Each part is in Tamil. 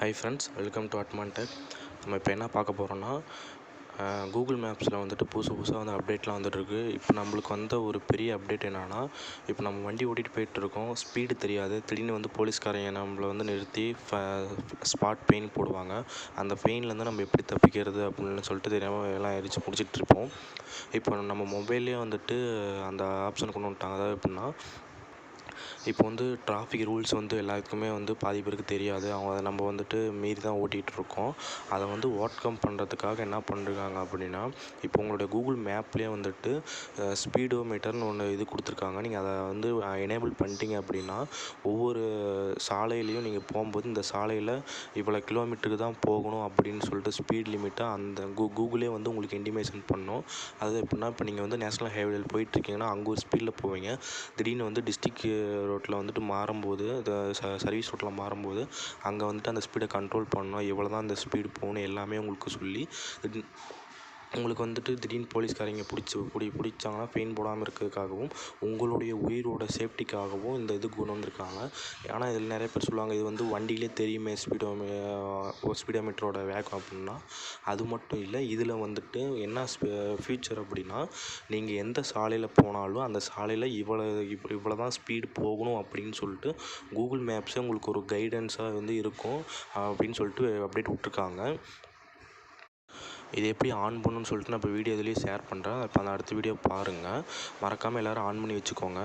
Hi friends welcome to Admantech நம்ம இப்போ என்ன பார்க்க போகிறோன்னா கூகுள் மேப்ஸில் வந்துட்டு புதுசு புதுசாக வந்து அப்டேட்லாம் வந்துட்டுருக்கு. இப்போ நம்மளுக்கு வந்த ஒரு பெரிய அப்டேட் என்னென்னா இப்போ நம்ம வண்டி ஓட்டிகிட்டு போயிட்டுருக்கோம் ஸ்பீடு தெரியாது. திடீர்னு வந்து போலீஸ்காரங்க நம்மளை வந்து நிறுத்தி ஸ்பாட் பெயின் போடுவாங்க. அந்த பெயின்லேருந்து நம்ம எப்படி தப்பிக்கிறது அப்படின்னு சொல்லிட்டு தெரியாமல் எல்லாம் எரிச்சு முடிச்சிட்ருப்போம் இப்போ நம்ம மொபைல்லே வந்துட்டு அந்த ஆப்ஷன் கொண்டு வந்துட்டாங்க. அதாவது எப்படின்னா இப்போ வந்து டிராஃபிக் ரூல்ஸ் வந்து எல்லாத்துக்குமே வந்து பாதி பேருக்கு தெரியாது. அவங்க அதை நம்ம வந்துட்டு மீறி தான் ஓட்டிகிட்டு இருக்கோம். அதை வந்து ஓவர் பண்ணுறதுக்காக என்ன பண்ணிருக்காங்க அப்படின்னா இப்போ உங்களுடைய கூகுள் மேப்லேயே வந்துட்டு ஸ்பீடோ மீட்டர்னு ஒன்று இது கொடுத்துருக்காங்க. நீங்கள் அதை வந்து எனேபிள் பண்ணிட்டீங்க அப்படின்னா ஒவ்வொரு சாலையிலையும் நீங்கள் போகும்போது இந்த சாலையில் இவ்வளோ கிலோமீட்டருக்கு தான் போகணும் அப்படின்னு சொல்லிட்டு ஸ்பீட் லிமிட்டை அந்த கூ கூகுளே வந்து உங்களுக்கு இன்டிமேஷன் பண்ணும். அது எப்படின்னா இப்போ நீங்கள் வந்து நேஷ்னல் ஹைவேல போயிட்டுருக்கீங்கன்னா அங்கே ஒரு ஸ்பீடில் போவீங்க. திடீர்னு வந்து டிஸ்ட்ரிக்ட் ரோட்டில் வந்துட்டு மாறும்போது இந்த ச சர்வீஸ் ரோட்டில் மாறும்போது அங்கே வந்துட்டு அந்த ஸ்பீடை கண்ட்ரோல் பண்ணணும். எவ்வளோ தான் அந்த ஸ்பீடு போகணும் எல்லாமே உங்களுக்கு சொல்லி உங்களுக்கு வந்துட்டு திடீர்னு போலீஸ்காரங்க பிடிச்சி பிடி பிடிச்சாங்கன்னா ஃபைன் போடாமல் இருக்கிறதுக்காகவும் உங்களுடைய உயிரோட சேஃப்டிக்காகவும் இந்த இது கொண்டு வந்திருக்காங்க. ஆனால் இதில் நிறைய பேர் சொல்லுவாங்க இது வந்து வண்டியிலே தெரியுமே ஸ்பீடோ ஸ்பீடோமீட்டரோட வேகம் அப்படின்னா. அது மட்டும் இல்லை இதில் வந்துட்டு என்ன ஃபியூச்சர் அப்படின்னா நீங்கள் எந்த சாலையில் போனாலும் அந்த சாலையில் இவ்வளோ இவ் இவ்வளோ தான் ஸ்பீடு போகணும் அப்படின்னு சொல்லிட்டு கூகுள் மேப்ஸே உங்களுக்கு ஒரு கைடன்ஸாக வந்து இருக்கும் அப்படின்னு சொல்லிட்டு அப்டேட் விட்ருக்காங்க இது எப்படி ஆன் பண்ணணும்னு சொல்லிட்டு நான் இப்போ வீடியோ இதுலேயே ஷேர் பண்ணுறேன் இப்போ அந்த அடுத்த வீடியோ பாருங்கள் மறக்காமல் எல்லோரும் ஆன் பண்ணி வச்சுக்கோங்க.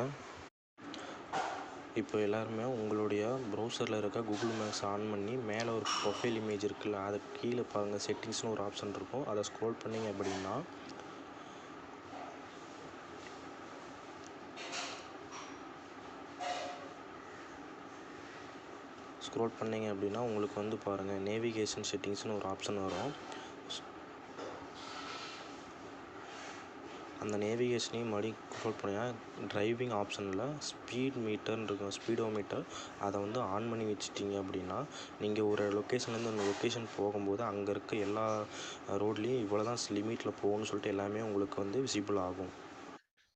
இப்போ எல்லாருமே உங்களுடைய ப்ரௌசரில் இருக்க கூகுள் மேப்ஸ் ஆன் பண்ணி மேலே ஒரு ப்ரொஃபைல் இமேஜ் இருக்குல்ல அதை கீழே பாருங்கள் செட்டிங்ஸ்னு ஒரு ஆப்ஷன் இருக்கும். அதை ஸ்க்ரோல் பண்ணிங்க அப்படின்னா ஸ்க்ரோல் பண்ணிங்க அப்படின்னா உங்களுக்கு வந்து பாருங்கள் நேவிகேஷன் செட்டிங்ஸ்னு ஒரு ஆப்ஷன் வரும். அந்த நேவிகேஷனையும் மறுபடியும் கண்ட்ரோல் பண்ணிங்கன்னா டிரைவிங் ஆப்ஷனில் ஸ்பீட் மீட்டர்னு இருக்கும் ஸ்பீடோ மீட்டர் அதை வந்து ஆன் பண்ணி வச்சிட்டிங்க அப்படின்னா நீங்கள் ஒரு லொக்கேஷன்லேருந்து அந்த லொக்கேஷன் போகும்போது அங்கே இருக்க எல்லா ரோட்லேயும் இவ்வளோ தான் லிமிட்டில் போகணும்னு சொல்லிட்டு எல்லாமே உங்களுக்கு வந்து விசிபிள் ஆகும்.